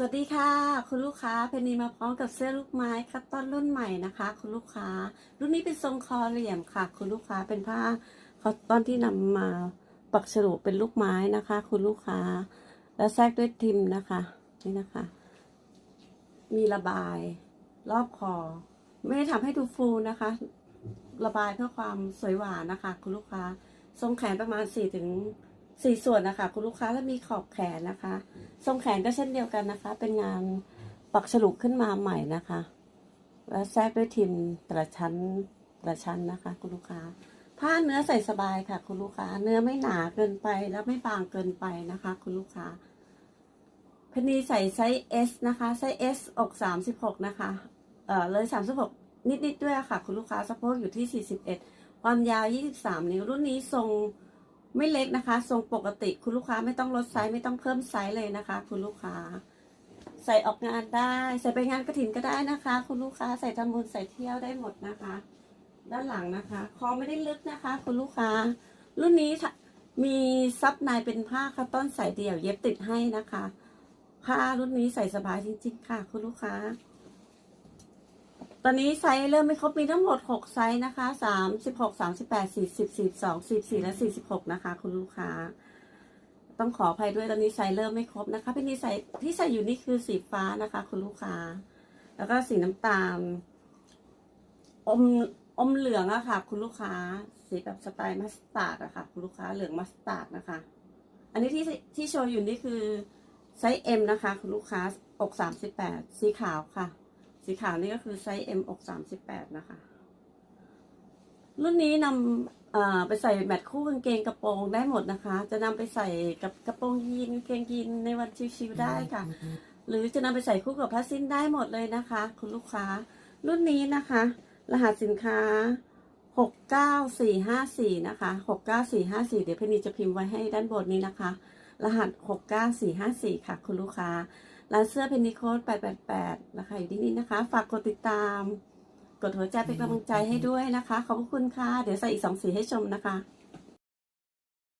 สวัสดีค่ะ คุณลูกค้าเพนนีมาพร้อมกับเสื้อลูกไม้คัตตอนรุ่นใหม่นะคะ คุณลูกค้า รุ่นนี้เป็นทรงคอเหลี่ยมค่ะ คุณลูกค้าเป็นผ้าคัตตอนที่นำมาปักฉลุเป็นลูกไม้นะคะ คุณลูกค้า แล้วแทรกด้วยทิมนะคะนี่นะคะ มีระบาย รอบคอ ไม่ได้ทำให้ดูฟูนะคะ ระบายเพื่อความสวยหวานนะคะ คุณลูกค้า ทรงแขนประมาณ4ถึง 4ส่วนนะคะ คุณลูกค้าแล้วมีขอบแขนนะคะ ทรงแขนก็เช่นเดียวกันนะคะ เป็นงานปักฉลุขึ้นมาใหม่นะคะ แล้วแทรกด้วยทิมแต่ละชั้นแต่ละชั้นนะคะ คุณลูกค้า ผ้าเนื้อใส่สบายค่ะ คุณลูกค้า เนื้อไม่หนาเกินไปแล้วไม่บางเกินไปนะคะ คุณลูกค้าพนนีใส่ไซส์ S นะคะไซส์ S อก36 นะคะ เอ่อเลย36 นิดๆด้วยค่ะ คุณลูกค้าสะโพกอยู่ที่ 41 ความยาว 23 นิ้วรุ่นนี้ทรง ไม่เล็กนะคะ ทรงปกติคุณลูกค้าไม่ต้องลดไซส์ไม่ต้องเพิ่มไซส์เลยนะคะ คุณลูกค้า ใส่ออกงานได้ ใส่ไปงานกระถินก็ได้นะคะ คุณลูกค้าใส่ทำบุญใส่เที่ยวได้หมดนะคะ ด้านหลังนะคะ คอไม่ได้ลึกนะคะ คุณลูกค้า รุ่นนี้มีซับในเป็นผ้าคัตตอนใส่เดี่ยวเย็บติดให้นะคะ ผ้ารุ่นนี้ใส่สบายจริงๆค่ะ คุณลูกค้า อนนี้ไซส์เริ่มไม่ครบมีทั้งหมด 6 ไซส์นะคะ36 38 40 42 44 และ 46 นะคะ คุณลูกค้า ต้องขออภัยด้วยตอนนี้ไซส์เริ่มไม่ครบนะคะพี่นี่ใส่ที่ใส่อยู่นี่คือสีฟ้านะคะ คุณลูกค้า แล้วก็สีน้ำตาล อมอมเหลืองอะค่ะ คุณลูกค้า สีแบบสไตล์มัสตาร์ดอะค่ะ คุณลูกค้าเหลืองมัสตาร์ดนะคะ อันนี้ที่ที่โชว์อยู่นี่คือไซส์ M นะคะ คุณลูกค้าอก38สีขาวค่ะ สีขาวนี่ก็คือไซส์ M อก38นะคะ รุ่นนี้นำไปใส่แมทคู่กางเกงกระโปรงได้หมดนะคะ จะนำไปใส่กับกระโปรงยีนกางเกงยีนในวันชิวๆได้ค่ะ หรือจะนำไปใส่คู่กับผ้าสิ้นได้หมดเลยนะคะ คุณลูกค้า รุ่นนี้นะคะ รหัสสินค้า69454นะคะ69454เดี๋ยวเพนนีจะพิมพ์ไว้ให้ด้านบนนี้นะคะ รหัส69454ค่ะ คุณลูกค้า ร้านเสื้อเพนนีโคด888 นะคะ อยู่ที่นี่นะคะ ฝากกดติดตาม กดหัวใจเป็นกำลังใจให้ด้วยนะคะ ขอบคุณค่ะ เดี๋ยวใส่อีกสองสีให้ชมนะคะ